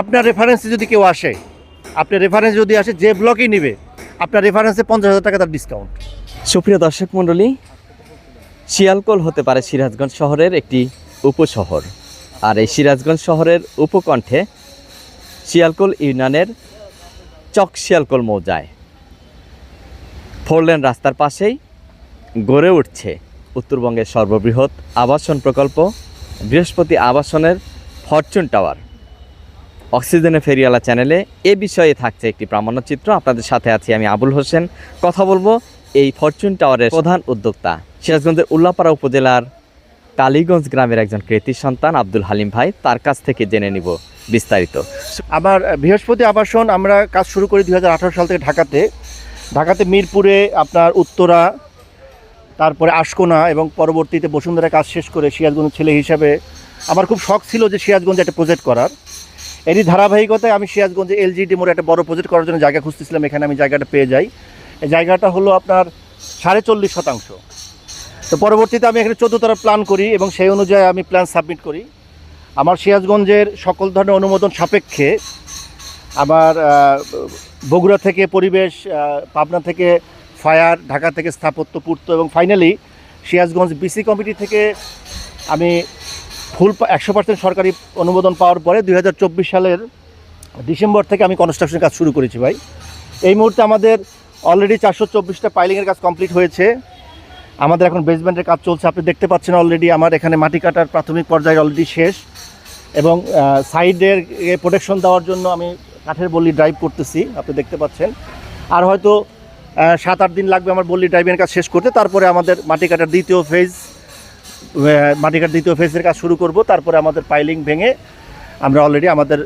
আপনার রেফারেন্সে যদি কেউ আসে, আপনার রেফারেন্স যদি আসে, যে ব্লকেই নেবে, আপনার রেফারেন্সে পঞ্চাশ হাজার টাকা তার ডিসকাউন্ট সুপ্রিয় দর্শক মণ্ডলী, শিয়ালকোল হতে পারে সিরাজগঞ্জ শহরের একটি উপশহর। আর এই সিরাজগঞ্জ শহরের উপকণ্ঠে শিয়ালকোল ইউনিয়নের চক শিয়ালকোল মৌজায় ফোরলেন রাস্তার পাশেই গড়ে উঠছে উত্তরবঙ্গের সর্ববৃহৎ আবাসন প্রকল্প, বৃহস্পতি আবাসনের ফরচুন টাওয়ার। অক্সিজেনে ফেরিয়ালা চ্যানেলে এ বিষয়ে থাকছে একটি প্রামাণ্যচিত্র আপনাদের সাথে আছি আমি আবুল হোসেন। কথা বলব এই ফরচুন টাওয়ারের প্রধান উদ্যোক্তা, সিরাজগঞ্জের উল্লাপাড়া উপজেলার কালীগঞ্জ গ্রামের একজন কৃতি সন্তান আব্দুল হালিম ভাই, তার কাছ থেকে জেনে নিব বিস্তারিত। আমার বৃহস্পতি আবাসন আমরা কাজ শুরু করি দু হাজার আঠারো সাল থেকে ঢাকাতে। ঢাকাতে মিরপুরে আপনার উত্তরা, তারপরে আশকোনা এবং পরবর্তীতে বসুন্ধরা কাজ শেষ করে সিরাজগঞ্জ ছেলে হিসাবে আমার খুব শখ ছিল যে সিরাজগঞ্জে একটা প্রজেক্ট করার। এরই ধারাবাহিকতায় আমি সিরাজগঞ্জে এলজিডি মোড়ে একটা বড় প্রজেক্ট করার জন্য জায়গা খুঁজতেছিলাম, এখানে আমি জায়গাটা পেয়ে যাই। এই জায়গাটা হলো আপনার সাড়ে চল্লিশ শতাংশ। তো পরবর্তীতে আমি এখানে চোদ্দ প্ল্যান করি এবং সেই অনুযায়ী আমি প্ল্যান সাবমিট করি। আমার সিরাজগঞ্জের সকল ধরনের অনুমোদন সাপেক্ষে আমার বগুড়া থেকে পরিবেশ পাবনা থেকে ফায়ার ঢাকা থেকে স্থাপত্য পূর্ত এবং ফাইনালি সিরাজগঞ্জ বিসি কমিটি থেকে আমি ফুল একশো পার্সেন্ট সরকারি অনুমোদন পাওয়ার পরে দুই হাজার চব্বিশ সালের ডিসেম্বর থেকে আমি কনস্ট্রাকশন কাজ শুরু করেছি ভাই। এই মুহূর্তে আমাদের অলরেডি চারশো চব্বিশটা পাইলিংয়ের কাজ কমপ্লিট হয়েছে। আমাদের এখন বেসমেন্টের কাজ চলছে, আপনি দেখতে পাচ্ছেন অলরেডি আমার এখানে মাটি কাটার প্রাথমিক পর্যায়ে অলরেডি শেষ এবং সাইডের প্রোটেকশন দেওয়ার জন্য আমি কাঠের বল্লি ড্রাইভ করতেছি, আপনি দেখতে পাচ্ছেন। আর হয়তো সাত আট দিন লাগবে আমার বল্লি ড্রাইভের কাজ শেষ করতে, তারপরে আমাদের মাটি কাটার দ্বিতীয় ফেজ মাটি কাটার দ্বিতীয় ফেজের কাজ শুরু করব, তারপরে আমাদের পাইলিং ভেঙে আমরা অলরেডি আমাদের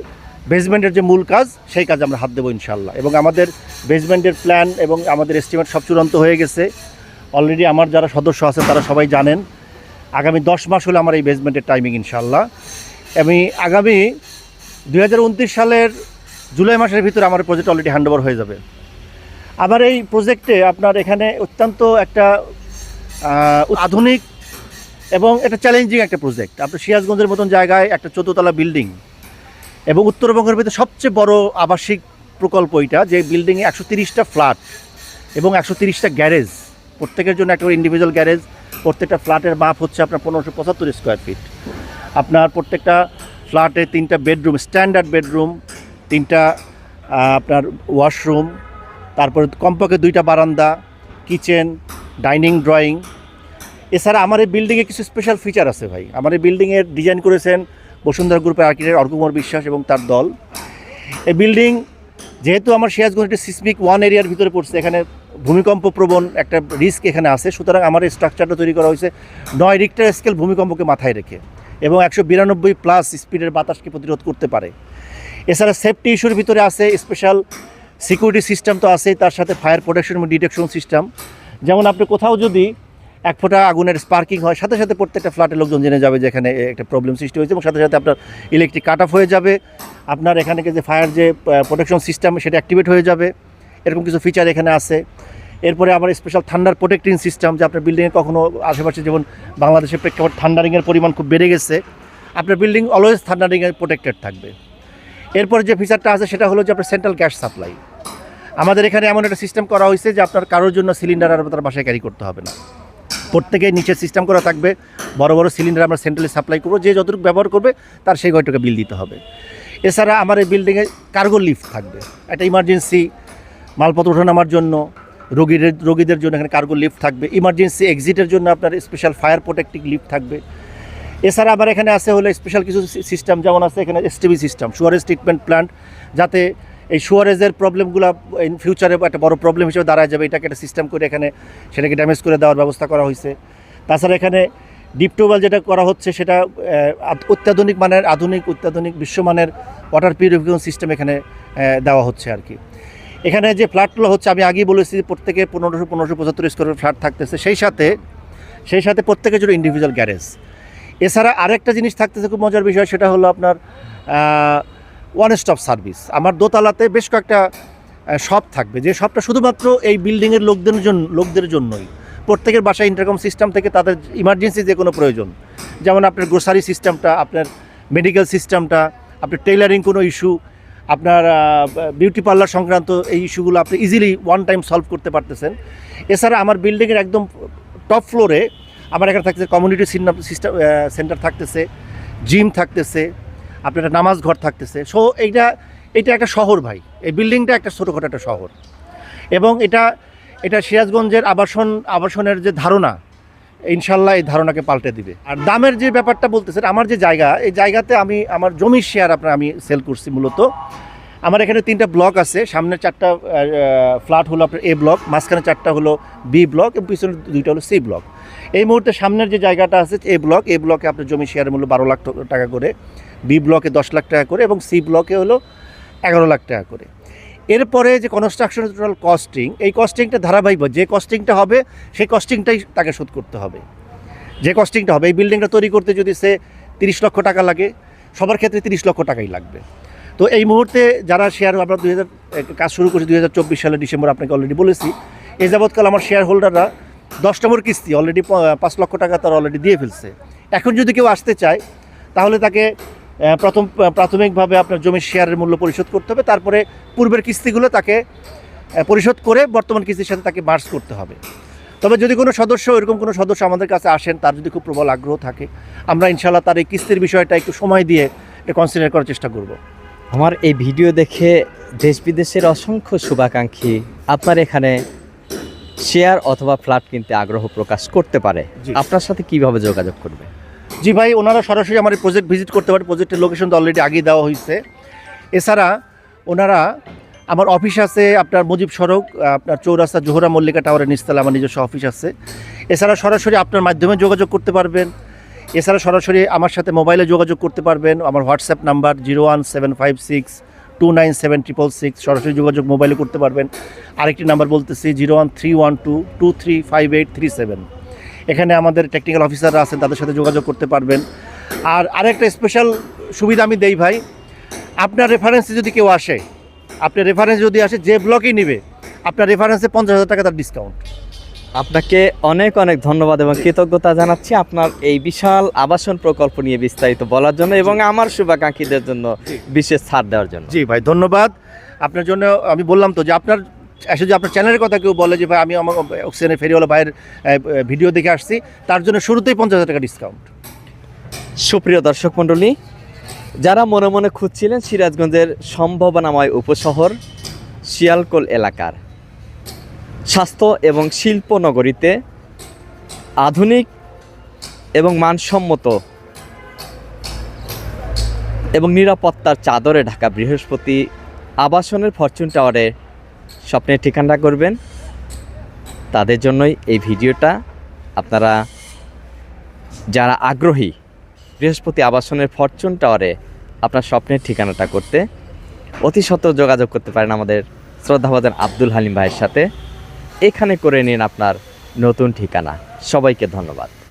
বেসমেন্টের যে মূল কাজ, সেই কাজ আমরা হাত দেবো ইনশাল্লাহ এবং আমাদের বেসমেন্টের প্ল্যান এবং আমাদের এস্টিমেট সব চূড়ান্ত হয়ে গেছে। অলরেডি আমার যারা সদস্য আছে, তারা সবাই জানেন। আগামী দশ মাস হলো আমার এই বেসমেন্টের টাইমিং ইনশাল্লাহ আমি আগামী দু হাজার উনত্রিশ সালের জুলাই মাসের ভিতরে আমার প্রজেক্ট অলরেডি হ্যান্ডওভার হয়ে যাবে। আবার এই প্রজেক্টে আপনার এখানে অত্যন্ত একটা আধুনিক এবং এটা চ্যালেঞ্জিং একটা প্রজেক্ট আপনার সিরাজগঞ্জের মতন জায়গায় একটা চোদ্দতলা বিল্ডিং এবং উত্তরবঙ্গের ভিতরে সবচেয়ে বড় আবাসিক প্রকল্প এটা যে বিল্ডিংয়ে একশো তিরিশটা ফ্ল্যাট এবং একশো তিরিশটা গ্যারেজ প্রত্যেকের জন্য একটা ইন্ডিভিজুয়াল গ্যারেজ প্রত্যেকটা ফ্ল্যাটের মাপ হচ্ছে আপনার পনেরোশো পঁচাত্তর স্কোয়ার ফিট আপনার প্রত্যেকটা ফ্ল্যাটে তিনটা বেডরুম স্ট্যান্ডার্ড বেডরুম তিনটা আপনার ওয়াশরুম তারপরে কমপক্ষে দুইটা বারান্দা কিচেন ডাইনিং ড্রয়িং এছাড়া আমার এই বিল্ডিংয়ে কিছু স্পেশাল ফিচার আছে ভাই। আমার এই বিল্ডিংয়ের ডিজাইন করেছেন বসুন্ধরা গ্রুপের আর্কিটেক্ট অর্কুমার বিশ্বাস এবং তার দল। এই বিল্ডিং যেহেতু আমার সিরাজগঞ্জ একটি সিসমিক ওয়ান এরিয়ার ভিতরে পড়ছে, এখানে ভূমিকম্প প্রবণ একটা রিস্ক এখানে আছে। সুতরাং আমার এই স্ট্রাকচারটা তৈরি করা হয়েছে নয় রিক্টার স্কেল ভূমিকম্পকে মাথায় রেখে এবং একশো বিরানব্বই প্লাস স্পিডের বাতাসকে প্রতিরোধ করতে পারে। এছাড়া সেফটি ইস্যুর ভিতরে আছে স্পেশাল সিকিউরিটি সিস্টেম তো আছেই, তার সাথে ফায়ার প্রোটেকশন এবং ডিটেকশন সিস্টেম যেমন আপনি কোথাও যদি এক ফোঁটা আগুনের স্পার্কিং হয়, সাথে সাথে প্রত্যেকটা ফ্ল্যাটের লোকজন জেনে যাবে যে এখানে একটা প্রবলেম সৃষ্টি হয়েছে এবং সাথে সাথে আপনার ইলেকট্রিক কাট অফ হয়ে যাবে। আপনার এখানে যে ফায়ার যে প্রোটেকশন সিস্টেম সেটা অ্যাক্টিভেট হয়ে যাবে। এরকম কিছু ফিচার এখানে আছে। এরপরে আবার স্পেশাল থান্ডার প্রোটেক্টিং সিস্টেম যে আপনার বিল্ডিংয়ে কখনও আশেপাশে যেমন বাংলাদেশের প্রেক্ষাপট থান্ডারিংয়ের পরিমাণ খুব বেড়ে গেছে, আপনার বিল্ডিং অলওয়েজ থান্ডারিংয়ে প্রোটেক্টেড থাকবে। এরপরে যে ফিচারটা আছে, সেটা হলো যে আপনার সেন্ট্রাল গ্যাস সাপ্লাই আমাদের এখানে এমন একটা সিস্টেম করা হয়েছে যে আপনার কারোর জন্য সিলিন্ডার আর তার বাসায় ক্যারি করতে হবে না। প্রত্যেকে নিচে সিস্টেম করা থাকবে। বড় বড় সিলিন্ডার আমরা সেন্ট্রালি সাপ্লাই করব। যে যতটুকু ব্যবহার করবে, তার সেই ঘরটাকে বিল দিতে হবে। এছাড়া আমার এই বিল্ডিংয়ে কার্গো লিফট থাকবে। একটা ইমার্জেন্সি মালপত্র ওঠানামার জন্য রোগীদের রোগীদের জন্য এখানে কার্গো লিফট থাকবে। ইমার্জেন্সি এক্সিটের জন্য আপনার স্পেশাল ফায়ার প্রোটেক্টিভ লিফট থাকবে। এছাড়া আবার এখানে আছে হলে স্পেশাল কিছু সিস্টেম যেমন আছে এখানে STV system sewerage treatment plant যাতে এই সুয়ারেজের প্রবলেমগুলো ইন ফিউচারে একটা বড় প্রবলেম হিসেবে দাঁড়ায় যাবে। এটাকে একটা সিস্টেম করে এখানে সেটাকে ড্যামেজ করে দেওয়ার ব্যবস্থা করা হয়েছে। তাছাড়া এখানে ডিপ টিউবওয়েল যেটা করা হচ্ছে সেটা অত্যাধুনিক মানের, আধুনিক, অত্যাধুনিক বিশ্বমানের ওয়াটার পিউরিফিকেশন সিস্টেম এখানে দেওয়া হচ্ছে আর কি। এখানে যে ফ্ল্যাটগুলো হচ্ছে, আমি আগেই বলেছি প্রত্যেকে পনেরোশো পনেরোশো পঁচাত্তর স্কোয়ার ফ্ল্যাট থাকতেছে। সেই সাথে সেই সাথে প্রত্যেকের জন্য ইন্ডিভিজুয়াল গ্যারেজ এছাড়া আরেকটা জিনিস থাকতেছে খুব মজার বিষয়, সেটা হলো আপনার ওয়ান স্টপ সার্ভিস আমার দোতলাতে বেশ কয়েকটা শপ থাকবে। যে শপটা শুধুমাত্র এই বিল্ডিংয়ের লোকদের জন্য লোকদের জন্যই। প্রত্যেকের বাসায় ইন্টারকম সিস্টেম থেকে তাদের ইমার্জেন্সি যে কোনো প্রয়োজন। যেমন আপনার গ্রোসারি সিস্টেমটা আপনার মেডিকেল সিস্টেমটা আপনার টেইলারিং কোনো ইস্যু আপনার বিউটি পার্লার সংক্রান্ত এই ইস্যুগুলো আপনি ইজিলি ওয়ান টাইম সলভ করতে পারতেছেন। এছাড়া আমার বিল্ডিংয়ের একদম টপ ফ্লোরে আমার এখানে থাকতেছে কমিউনিটি সিস্টেম সেন্টার থাকতেছে জিম থাকতেছে আপনার একটা নামাজ ঘর থাকতেছে। সো এইটা, এটা একটা শহর ভাই। এই বিল্ডিংটা একটা ছোটোখাটো একটা শহর। এবং এটা এটা সিরাজগঞ্জের আবাসন, আবাসনের যে ধারণা, ইনশাল্লাহ এই ধারণাকে পাল্টে দিবে। আর দামের যে ব্যাপারটা বলতেছেন, আমার যে জায়গা, এই জায়গাতে আমি, আমার জমির শেয়ার আপনার আমি সেল করছি মূলত। আমার এখানে তিনটা ব্লক আছে। সামনে চারটা ফ্ল্যাট হলো আপনার এ ব্লক মাঝখানে চারটা হলো বি ব্লক এবং পিছনে দুইটা হলো সি ব্লক এই মুহূর্তে সামনের যে জায়গাটা আছে এ ব্লক এ ব্লকে আপনার জমি শেয়ারের মূল্য বারো লাখ টাকা করে। বি ব্লকে দশ লাখ টাকা করে এবং সি ব্লকে হলো এগারো লাখ টাকা করে। এরপরে যে কনস্ট্রাকশনের টোটাল কস্টিং এই কস্টিংটা ধারাবাহিক যে কস্টিংটা হবে, সেই কস্টিংটাই তাকে শোধ করতে হবে। যে কস্টিংটা হবে, এই বিল্ডিংটা তৈরি করতে যদি সে তিরিশ লক্ষ টাকা লাগে, সবার ক্ষেত্রে তিরিশ লক্ষ টাকাই লাগবে। তো এই মুহূর্তে যারা শেয়ার আমরা দুই হাজার কাজ শুরু করেছি দুই হাজার চব্বিশ সালের ডিসেম্বর, আপনাকে অলরেডি বলেছি। এই যাবৎকাল আমার শেয়ার হোল্ডাররা দশ নম্বর কিস্তি অলরেডি পাঁচ লক্ষ টাকা তারা অলরেডি দিয়ে ফেলছে। এখন যদি কেউ আসতে চায়, তাহলে তাকে প্রথম প্রাথমিকভাবে আপনার জমির শেয়ারের মূল্য পরিশোধ করতে হবে। তারপরে পূর্বের কিস্তিগুলো তাকে পরিশোধ করে বর্তমান কিস্তির সাথে তাকে মার্চ করতে হবে। তবে যদি কোনো সদস্য এরকম কোনো সদস্য আমাদের কাছে আসেন তার যদি খুব প্রবল আগ্রহ থাকে আমরা ইনশাল্লাহ তার এই কিস্তির বিষয়টা একটু সময় দিয়ে এটা কনসিডার করার চেষ্টা করব। আমার এই ভিডিও দেখে দেশ বিদেশের অসংখ্য শুভাকাঙ্ক্ষী আপনার এখানে শেয়ার অথবা ফ্ল্যাট কিনতে আগ্রহ প্রকাশ করতে পারে। আপনার সাথে কীভাবে যোগাযোগ করবে? জি ভাই, ওনারা সরাসরি আমার প্রজেক্ট ভিজিট করতে পারে। প্রজেক্টের লোকেশন তো অলরেডি আগেই দেওয়া হয়েছে। এছাড়া ওনারা আমার অফিস আছে আপনার মুজিব সড়ক, আপনার চৌরাস্তা, জোহরা মল্লিকা টাওয়ারের নিচতলা আমার নিজস্ব অফিস আছে। এছাড়া সরাসরি আপনার মাধ্যমে যোগাযোগ করতে পারবেন। এছাড়া সরাসরি আমার সাথে মোবাইলে যোগাযোগ করতে পারবেন। আমার WhatsApp number zero one seven five six two nine seven triple six সরাসরি যোগাযোগ মোবাইলে করতে পারবেন। আরেকটি নাম্বার বলতেছি zero one three one two two three five eight three seven এখানে আমাদের টেকনিক্যাল অফিসাররা আছেন তাদের সাথে যোগাযোগ করতে পারবেন। আর আরেকটা স্পেশাল সুবিধা আমি দেই ভাই আপনার রেফারেন্সে যদি কেউ আসে আপনার রেফারেন্স যদি আসে যে ব্লকেই নেবে আপনার রেফারেন্সে পঞ্চাশ হাজার টাকা তার ডিসকাউন্ট আপনাকে অনেক অনেক ধন্যবাদ এবং কৃতজ্ঞতা জানাচ্ছি আপনার এই বিশাল আবাসন প্রকল্প নিয়ে বিস্তারিত বলার জন্য এবং আমার শুভাকাঙ্ক্ষীদের জন্য বিশেষ ছাড় দেওয়ার জন্য। জি ভাই ধন্যবাদ। আপনার জন্য আমি বললাম তো যে আপনার এসে যে আপনার চ্যানেলের কথা কেউ বলে যে, ভাই, আমি আমার অক্সিজেনের ফেরিওয়ালা ভাইয়ের ভিডিও দেখে আসছি। তার জন্য শুরুতেই পঞ্চাশ টাকা ডিসকাউন্ট সুপ্রিয় দর্শক মণ্ডলী, যারা মনে মনে খুঁজছিলেন সিরাজগঞ্জের সম্ভাবনাময় উপশহর শিয়ালকোল এলাকার, স্বাস্থ্য এবং শিল্প নগরীতে আধুনিক এবং মানসম্মত এবং নিরাপত্তার চাদরে ঢাকা বৃহস্পতি আবাসনের ফরচুন টাওয়ারে স্বপ্নের ঠিকানা করবেন। তাদের জন্যই এই ভিডিওটা। আপনারা যারা আগ্রহী বৃহস্পতি আবাসনের ফরচুন টাওয়ারে আপনার স্বপ্নের ঠিকানাটা করতে, অতি সত্ত্বর যোগাযোগ করতে পারেন আমাদের শ্রদ্ধাবাদন আব্দুল হালিম ভাইয়ের সাথে। এখানে করে নিন আপনার নতুন ঠিকানা। সবাইকে ধন্যবাদ।